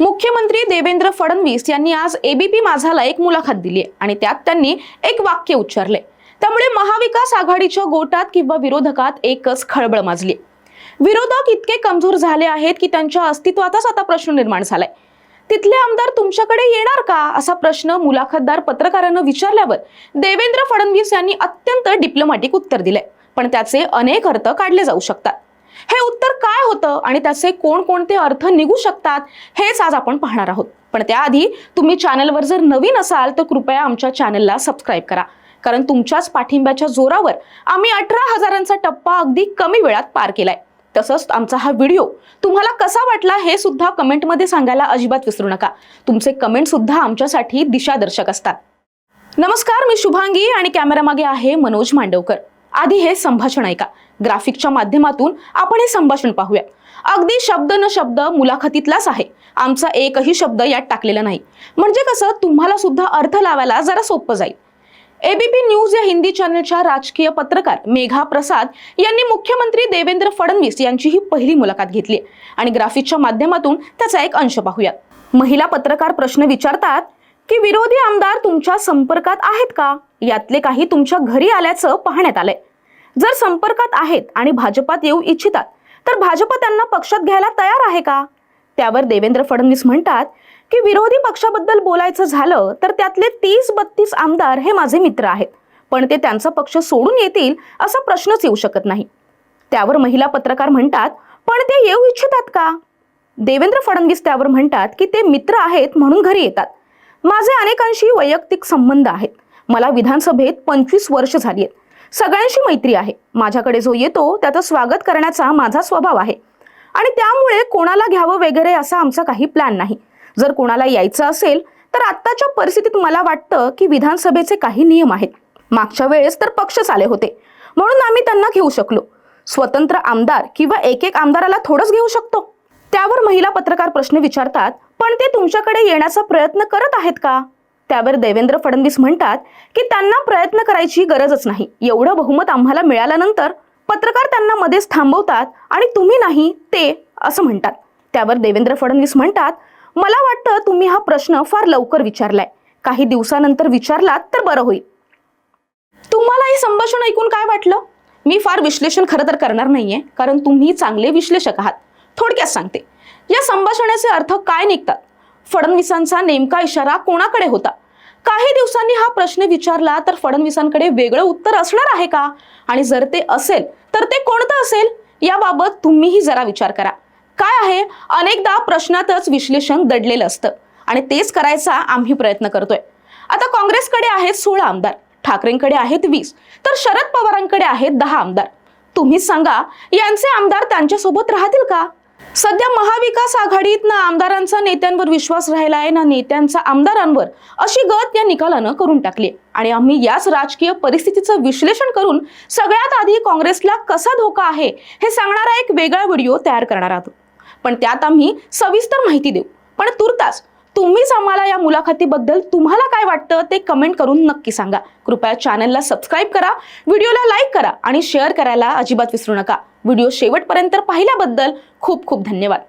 मुख्यमंत्री देवेंद्र फडणवीस यांनी आज एबीपी माझाला एक मुलाखत दिली आहे आणि त्यात त्यांनी एक वाक्य उच्चारले त्यामुळे महाविकास आघाडीच्या गोटात किंवा विरोधकात एकच खळबळ माजली विरोधक इतके कमजोर झाले आहेत की त्यांच्या अस्तित्वाचाच आता प्रश्न निर्माण झालाय. तिथले आमदार तुमच्याकडे येणार का? असा प्रश्न मुलाखतदार पत्रकारांना विचारल्यावर देवेंद्र फडणवीस यांनी अत्यंत डिप्लोमॅटिक उत्तर दिलंय. पण त्याचे अनेक अर्थ काढले जाऊ शकतात. हे उत्तर काय होतं? आणि त्याचे कोणकोणते अर्थ निघू शकतात? हेच आज आपण पाहणार आहोत. पण त्याआधी तुम्ही चॅनलवर जर नवीन असाल तर कृपया आमच्या चॅनलला सबस्क्राईब करा. कारण तुमच्याच पाठिंब्याच्या जोरावर आम्ही अठरा हजारांचा टप्पा अगदी कमी वेळात पार केलाय. तसंच आमचा हा व्हिडिओ तुम्हाला कसा वाटला हे सुद्धा कमेंटमध्ये सांगायला अजिबात विसरू नका. तुमचे कमेंट सुद्धा आमच्यासाठी दिशादर्शक असतात. नमस्कार मी शुभांगी आणि कॅमेरामागे आहे मनोज मांडवकर. आधी हे संभाषण ऐका. ग्राफिकच्या माध्यमातून आपण हे संभाषण पाहूया. अगदी शब्द न शब्द मुलाखतीतलाच आहे. आमचा एकही शब्द यात टाकलेला नाही. म्हणजे कसं तुम्हाला सुद्धा अर्थ लावायला जरा सोपं जाईल. एबीपी न्यूज या हिंदी चॅनलच्या राजकीय पत्रकार मेघा प्रसाद यांनी मुख्यमंत्री देवेंद्र फडणवीस यांची ही पहिली मुलाखत घेतली आणि ग्राफिकच्या माध्यमातून त्याचा एक अंश पाहूया. महिला पत्रकार प्रश्न विचारतात की विरोधी आमदार तुमच्या संपर्कात आहेत का? यातले काही तुमच्या घरी आल्याचं पाहण्यात आलंय. जर संपर्कात आहेत आणि भाजपात येऊ इच्छितात तर भाजप त्यांना पक्षात घ्यायला तयार आहे का? त्यावर देवेंद्र फडणवीस म्हणतात की विरोधी पक्षाबद्दल बोलायचं झालं तर त्यातले तीस बत्तीस आमदार हे माझे मित्र आहेत. पण ते त्यांचा पक्ष सोडून येतील असा प्रश्नच येऊ शकत नाही. त्यावर महिला पत्रकार म्हणतात पण ते येऊ इच्छितात का? देवेंद्र फडणवीस त्यावर म्हणतात की ते मित्र आहेत म्हणून घरी येतात. माझे अनेकांशी वैयक्तिक संबंध आहेत. मला विधानसभेत पंचवीस वर्ष झाली आहेत. सगळ्यांशी मैत्री आहे. माझ्याकडे जो येतो त्याचं स्वागत करण्याचा माझा स्वभाव आहे. आणि त्यामुळे कोणाला घ्यावं वगैरे असा आमचा काही प्लॅन नाही. जर कोणाला यायचं असेल तर आत्ताच्या परिस्थितीत मला वाटतं की विधानसभेचे काही नियम आहेत. मागच्या वेळेस तर पक्षच आले होते. म्हणून आम्ही त्यांना घेऊ शकलो. स्वतंत्र आमदार किंवा एक एक आमदाराला थोडंच घेऊ शकतो. त्यावर महिला पत्रकार प्रश्न विचारतात पण ते तुमच्याकडे येण्याचा प्रयत्न करत आहेत का? त्यावर देवेंद्र फडणवीस म्हणतात की त्यांना प्रयत्न करायची गरजच नाही. एवढं बहुमत आम्हाला मिळाल्यानंतर पत्रकार त्यांना मध्येच थांबवतात आणि तुम्ही नाही ते असं म्हणतात. त्यावर देवेंद्र फडणवीस म्हणतात मला वाटतं तुम्ही हा प्रश्न फार लवकर विचारलाय. काही दिवसानंतर विचारलात तर बरं होईल. तुम्हाला हे संभाषण ऐकून काय वाटलं? मी फार विश्लेषण खरं तर करणार नाहीये कारण तुम्ही चांगले विश्लेषक आहात. थोडक्यात सांगते. या संभाषणाचे अर्थ काय निघतात? फडणवीसांचा नेमका इशारा कोणाकडे होता? काही दिवसांनी हा प्रश्न विचारला तर फडणवीसांकडे वेगळं उत्तर असणार आहे का? आणि जर ते असेल तर ते कोणतं असेल? याबाबत तुम्हीही जरा विचार करा. काय आहे? अनेकदा प्रश्नातच विश्लेषण दडलेलं असतं आणि तेच करायचा आम्ही प्रयत्न करतोय. आता काँग्रेसकडे आहेत सोळा आमदार ठाकरेंकडे आहेत वीस तर शरद पवारांकडे आहेत दहा आमदार. तुम्ही सांगा यांचे आमदार त्यांच्यासोबत राहतील का? सध्या महाविकास आघाडीत ना आमदारांचा नेत्यांवर विश्वास राहिला आहे ना नेत्यांचा आमदारांवर अशी गत या निकालानं करून टाकली आणि आम्ही याच राजकीय परिस्थितीचं विश्लेषण करून सगळ्यात आधी काँग्रेसला कसा धोका आहे हे सांगणारा एक वेगळा व्हिडिओ तयार करणार आहोत. पण त्यात आम्ही सविस्तर माहिती देऊ. पण तुर्तास तुम्हीच आम्हाला या मुलाखतीबद्दल तुम्हाला काय वाटतं ते कमेंट करून नक्की सांगा. कृपया चॅनलला सबस्क्राईब करा व्हिडिओला लाईक करा आणि शेअर करायला अजिबात विसरू नका. व्हिडिओ शेवटपर्यंत पाहिल्याबद्दल खूप खूप धन्यवाद.